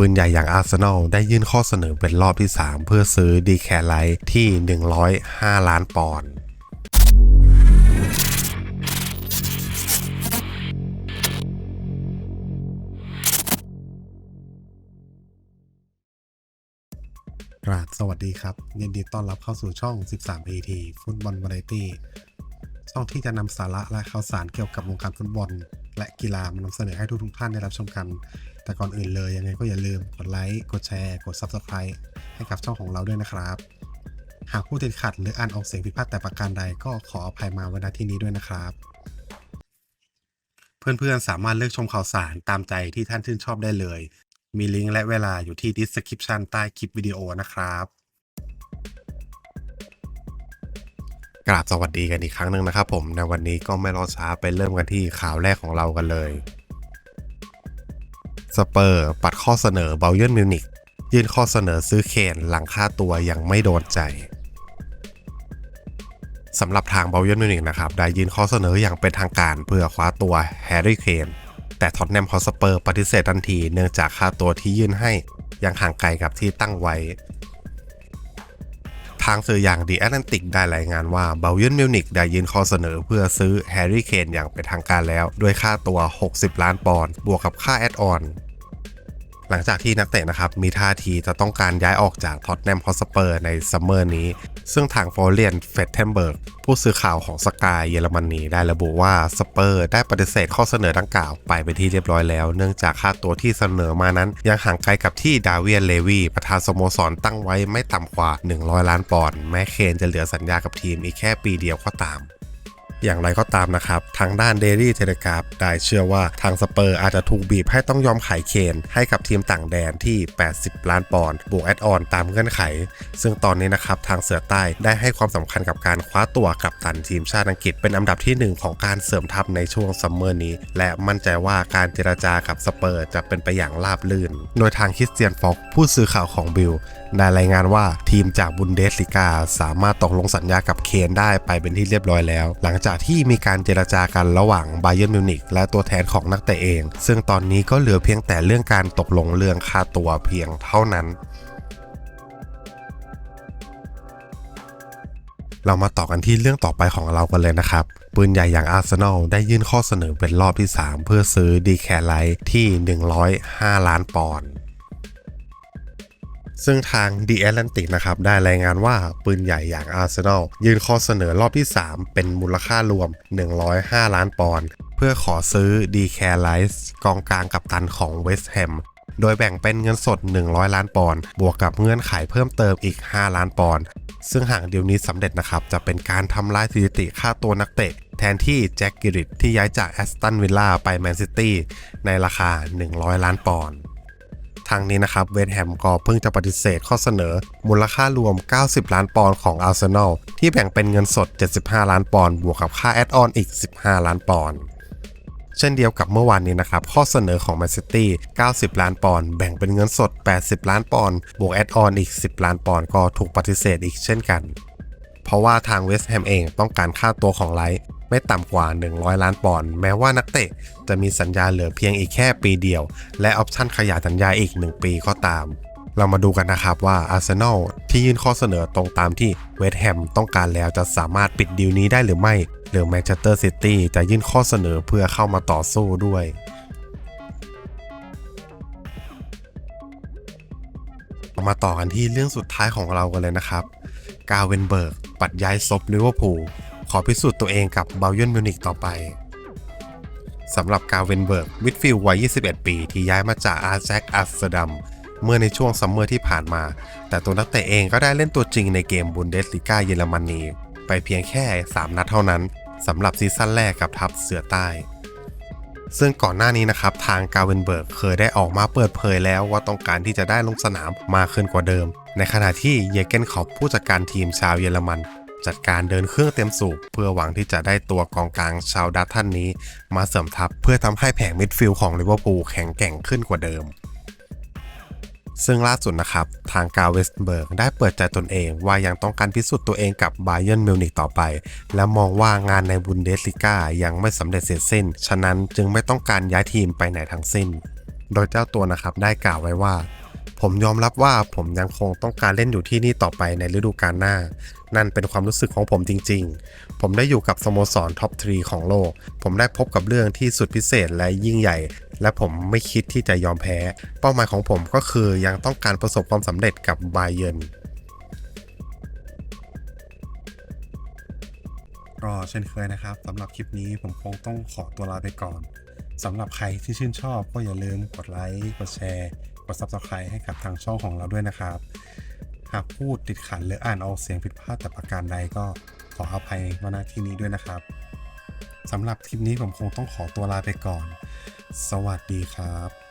ปืนใหญ่อย่างอาร์เซนอลได้ยื่นข้อเสนอเป็นรอบที่ 3 เพื่อซื้อดีแคร์ไลท์ที่ 105 ล้านปอนด์กราบสวัสดีครับ ยินดีต้อนรับเข้าสู่ช่อง 13 AT ฟุตบอลวาไรตี้ช่องที่จะนำสาระและข่าวสารเกี่ยวกับวงการฟุตบอล และกีฬามานำเสนอให้ทุกๆท่านได้รับชมกัน แต่ก่อนอื่นเลยยังไงก็อย่าลืมกดไลค์กดแชร์ กด Subscribe ให้กับช่องของเราด้วยนะครับ หากผู้ติดขัดหรืออ่านออกเสียงผิดพลาดแต่ประการใดก็ขออภัยมาไว้ณที่นี้ด้วยนะครับ เพื่อนๆสามารถเลือกชมข่าวสารตามใจที่ท่านชื่นชอบได้เลย มีลิงก์และเวลาอยู่ที่ description ใต้คลิปวิดีโอนะครับกราบสวัสดีกันอีกครั้งหนึ่งนะครับผมในวันนี้ก็ไม่รอช้าไปเริ่มกันที่ข่าวแรกของเรากันเลย สเปอร์ ปัดข้อเสนอเบลเย r ร์มิวนิกยื่นข้อเสนอซื้อเคนหลังค่าตัวยังไม่โดนใจสำหรับทางเบลเย r ร์มิวนิกนะครับได้ยื่นข้อเสนออย่างเป็นทางการเพื่อคว้าตัวแฮร์รี่เคนแต่ท็อตแนมฮอสเปอร์ปฏิเสธทันทีเนื่องจากค่าตัวที่ยื่นให้ยังห่างไกลกับที่ตั้งไว้ ทางสื่ออย่างดีแอตแลนติกได้รายงานว่าเบลเย r ร์มิวนิกได้ยื่นข้อเสนอเพื่อซื้อแฮร์รี่เคนอย่างเป็นทางการแล้ว ด้วยค่าตัว 60 ล้านปอนด์บวกกับค่าแอดออน หลังจากที่นักเตะนะครับมีท่าทีจะต้องการย้ายออกจากท็อตแนมฮอสเปอร์ในซัมเมอร์นี้ ซึ่งทางฟอร์เรียนเฟตเทมเบิร์กผู้สื่อข่าวของสกายเยอรมนีได้ระบุว่าสเปอร์ได้ปฏิเสธข้อเสนอดังกล่าวไปเป็นที่เรียบร้อยแล้ว เนื่องจากค่าตัวที่เสนอมานั้น ยังห่างไกลกับที่ดาเวียนเลวีประธานสโมสรตั้งไว้ไม่ต่ำกว่า 100 ล้านปอนด์แม้เคนจะเหลือสัญญากับทีมอีกแค่ปีเดียวก็ตาม อย่างไรก็ตามนะครับ ทางด้านเดลี่เทเลกราฟได้เชื่อว่าทางสเปอร์อาจจะถูกบีบให้ต้องยอมขายเคนให้กับทีมต่างแดนที่ 80 ล้านปอนด์บวกแอดออนตามเงื่อนไข ซึ่งตอนนี้นะครับทางเสือใต้ได้ให้ความสำคัญกับการคว้าตัวกับตันทีมชาติอังกฤษเป็นอันดับที่ 1 ของการเสริมทัพในช่วงซัมเมอร์นี้ และมั่นใจว่าการเจรจากับสเปอร์จะเป็นไปอย่างราบรื่น โดยทางคริสเตียนฟอกผู้สื่อข่าวของบิลได้รายงานว่าทีมจากบุนเดสลิกาสามารถตกลงสัญญากับเคนได้ไปเป็นที่เรียบร้อยแล้ว หลังจากากที่มีการเจรจากันระหว่างไบเย r n m มิวนิกและตัวแทนของนักเตะเอง ซึ่งตอนนี้ก็เหลือเพียงแต่เรื่องการตกลงเรื่องค่าตัวเพียงเท่านั้นเรามาต่อกันที่เรื่องต่อไปของเรากันเลยนะครับ ปืนใหญ่อย่างอาร์เซนอลได้ยื่นข้อเสนอเป็นรอบที่ 3 เพื่อซื้อดีแคร์ไลท์ที่ 105 ล้านปอนด์ ซึ่งทาง The Atlantic นะครับได้รายงานว่าปืนใหญ่อย่าง Arsenal ยื่นข้อเสนอรอบที่ 3 เป็นมูลค่ารวม 105 ล้านปอนด์เพื่อขอซื้อ d c a r e l i c e กองกลางกับตันของ West Ham โดยแบ่งเป็นเงินสด 100 ล้านปอนด์บวกกับเงื่อนไขเพิ่มเติมอีก 5 ล้านปอนด์ซึ่งหากดีลนี้สำเร็จนะครับ จะเป็นการทำลายสถิติค่าตัวนักเตะ แทนที่แจ็คกิริตที่ย้ายจากแอสตันวิลล่าไปแมนซิตี้ในราคา 100 ล้านปอนด์ ทางนี้นะครับเวสแฮมก็เพิ่งจะปฏิเสธข้อเสนอ มูลค่ารวม 90 ล้านปอนด์ของอาร์เซนอลที่แบ่งเป็นเงินสด 75 ล้านปอนด์บวกกับค่าแอดออนอีก 15 ล้านปอนด์เช่นเดียวกับเมื่อวานนี้นะครับ ข้อเสนอของแมนซิตี้ 90 ล้านปอนด์แบ่งเป็นเงินสด 80 ล้านปอนด์บวกแอดออนอีก 10 ล้านปอนด์ก็ถูกปฏิเสธอีกเช่นกัน เพราะว่าทางเวสต์แฮมเองต้องการค่าตัวของไลท์ ไม่ต่ำกว่า 100 ล้านปอนด์แม้ว่านักเตะจะมีสัญญาเหลือเพียงอีกแค่ปีเดียว และออปชั่นขยายสัญญาอีก 1 ปีก็ตาม เรามาดูกันนะครับว่าอาร์เซนอลที่ยื่นข้อเสนอตรงตามที่เวสต์แฮมต้องการแล้วจะสามารถปิดดีลนี้ได้หรือไม่ หรือแมนเชสเตอร์ซิตี้จะยื่นข้อเสนอเพื่อเข้ามาต่อสู้ด้วยมาต่อกันที่เรื่องสุดท้ายของเรากันเลยนะครับ กาเวนเบิร์ก ปัดย้ายซบลิเวอร์พูล ขอพิสูจน์ตัวเองกับเบลเย r n มิวนิกต่อไปสำหรับกาเวนเบิร์กมิดฟิลด์วัย 21 ปี ที่ย้ายมาจากอาร์แจ็คอัสเดัมเมื่อในช่วงซัมเมอร์ที่ผ่านมา แต่ตัวนักเตะเองก็ได้เล่นตัวจริงในเกมบุนเดสลิก้าเยอรมนีไปเพียงแค่ 3 นัดเท่านั้นสำหรับซีซั่นแรกกับทัพเสือใต้ ซึ่งก่อนหน้านี้นะครับ ทางกาเวนเบิร์กเคยได้ออกมาเปิดเผยแล้วว่าต้องการที่จะได้ลงสนามมากขึ้นกว่าเดิม ในขณะที่เยเกนขอบผู้จัดการทีมชาวเยอรมัน จัดการเดินเครื่องเต็มสูบเพื่อหวังที่จะได้ตัวกองกลางชาวดัตท่านนี้ มาเสริมทัพเพื่อทำให้แผงมิดฟิลด์ของลิเวอร์พูลแข็งแกร่งขึ้นกว่าเดิมซึ่งล่าสุดนะครับ ทางกาเวสเบิร์กได้เปิดใจตนเองว่ายังต้องการพิสูจน์ตัวเองกับไบเ e นมิวนิกต่อไป และมองว่างานในบุนเดสลิก้ายังไม่สำเร็จเสร็จสิ้น ฉะนั้นจึงไม่ต้องการย้ายทีมไปไหนทั้งสิ้น โดยเจ้าตัวนะครับได้กล่าวไว้ว่า ผมยอมรับว่าผมยังคงต้องการเล่นอยู่ที่นี่ต่อไปในฤดูกาลหน้า นั่นเป็นความรู้สึกของผมจริง ๆ ผมได้อยู่กับสโมสรท็อปทรีของโลก ผมได้พบกับเรื่องที่สุดพิเศษและยิ่งใหญ่ และผมไม่คิดที่จะยอมแพ้ เป้าหมายของผมก็คือยังต้องการประสบความสำเร็จกับบาเยิร์นก็เช่นเคยนะครับสำหรับคลิปนี้ผมคงต้องขอตัวลาไปก่อนสำหรับใครที่ชื่นชอบก็อย่าลืมกดไลค์ กดแชร์ กด Subscribe ให้กับทางช่องของเราด้วยนะครับ หากพูดติดขัดหรืออ่านออกเสียงผิดพลาดแต่ประการใดก็ขออภัยมาณที่นี้ด้วยนะครับสำหรับคลิปนี้ผมคงต้องขอตัวลาไปก่อน สวัสดีครับ